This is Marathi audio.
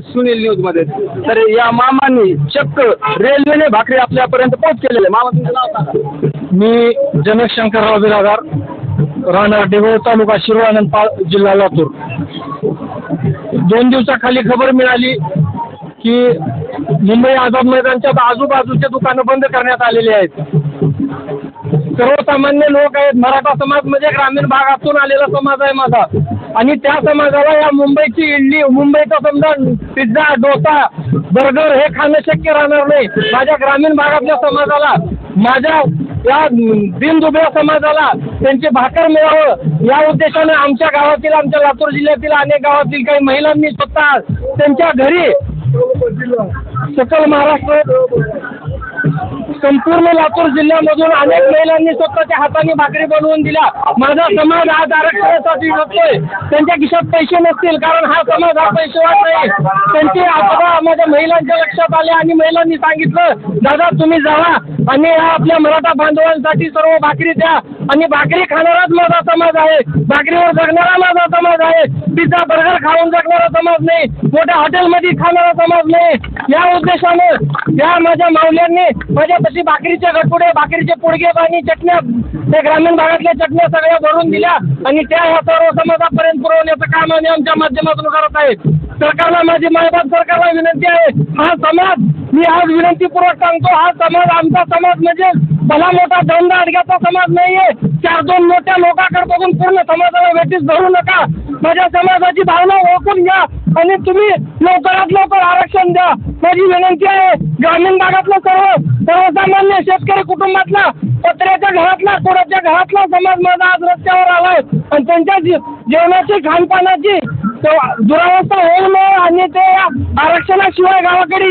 सुनील न्यूजमध्ये तर या मामांनी चक्क रेल्वेने भाकरी आपल्यापर्यंत पोच केलेले मामा तुमचं नाव सांगा. मी जनक शंकरराव बिरादार राहणार देगोळ तालुका शिरोळानंद जिल्हा लातूर. दोन दिवसाखाली खबर मिळाली की मुंबई आझाद मैदानच्या आजूबाजूचे दुकानं बंद करण्यात आलेली आहेत. सर्वसामान्य लोक आहेत. मराठा समाज म्हणजे ग्रामीण भागातून आलेला समाज आहे माझा. आणि त्या समाजाला या मुंबईची इडली मुंबईचा समजा पिझ्झा डोसा बर्गर हे खाणं शक्य राहणार नाही. माझ्या ग्रामीण भागातल्या समाजाला माझ्या या दिनदुबळ्या समाजाला त्यांचे भाकर मिळावं या उद्देशाने आमच्या गावातील आमच्या लातूर जिल्ह्यातील अनेक गावातील काही महिलांनी स्वतः त्यांच्या घरी सकल महाराष्ट्र संपूर्ण लातूर जिल्ह्यामधून अनेक महिलांनी स्वतःच्या हाताने भाकरी बनवून दिल्या. माझा समाज आज आरक्षणासाठी लढतोय त्यांच्या खिशात पैसे नसतील कारण हा समाज हा पैसेवाद नाही. त्यांची आता माझ्या महिलांच्या लक्षात आले आणि महिलांनी सांगितलं दादा तुम्ही जावा आणि आपल्या मराठा बांधवांसाठी सर्व भाकरी द्या आणि भाकरी खाणाराच माझा समाज आहे. भाकरीवर जगणारा माझा समाज आहे. पिझ्झा बर्गर खाऊन जगणारा समाज नाही. मोठ्या हॉटेलमध्ये खाणारा समाज नाही. या उद्देशानं या माझ्या मावल्यांनी अशी भाकरीचे गटपुडे भाकरीचे पुडगे आणि चटण्या त्या ग्रामीण भागातल्या चटण्या सगळ्या भरून दिल्या आणि त्या ह्या सर्व समाजापर्यंत पुरवण्याचं काम आम्ही आमच्या माध्यमातून करत आहे. सरकारला माझी मायबाप सरकारला विनंती आहे हा समाज मी आज विनंतीपूर्वक सांगतो हा समाज आमचा समाज म्हणजे भला मोठा धंदा अडग्याचा समाज नाहीये. चार दोन मोठ्या लोकांकडे बघून पूर्ण समाजाला वेटीस धरू नका. माझ्या समाजाची भावना ओळखून घ्या आणि तुम्ही लवकरात लवकर आरक्षण द्या. माझी विनंती आहे ग्रामीण भागातलं सर्व सर्वसामान्य शेतकरी कुटुंबातला पत्र्याच्या घरातला कोणाच्या घरातला समाज माझा आज रस्त्यावर आलाय. आणि त्यांच्या जी- जेवणाची खानपानाची दुरावस्था होऊ नये आणि ते आरक्षणाशिवाय गावाकडे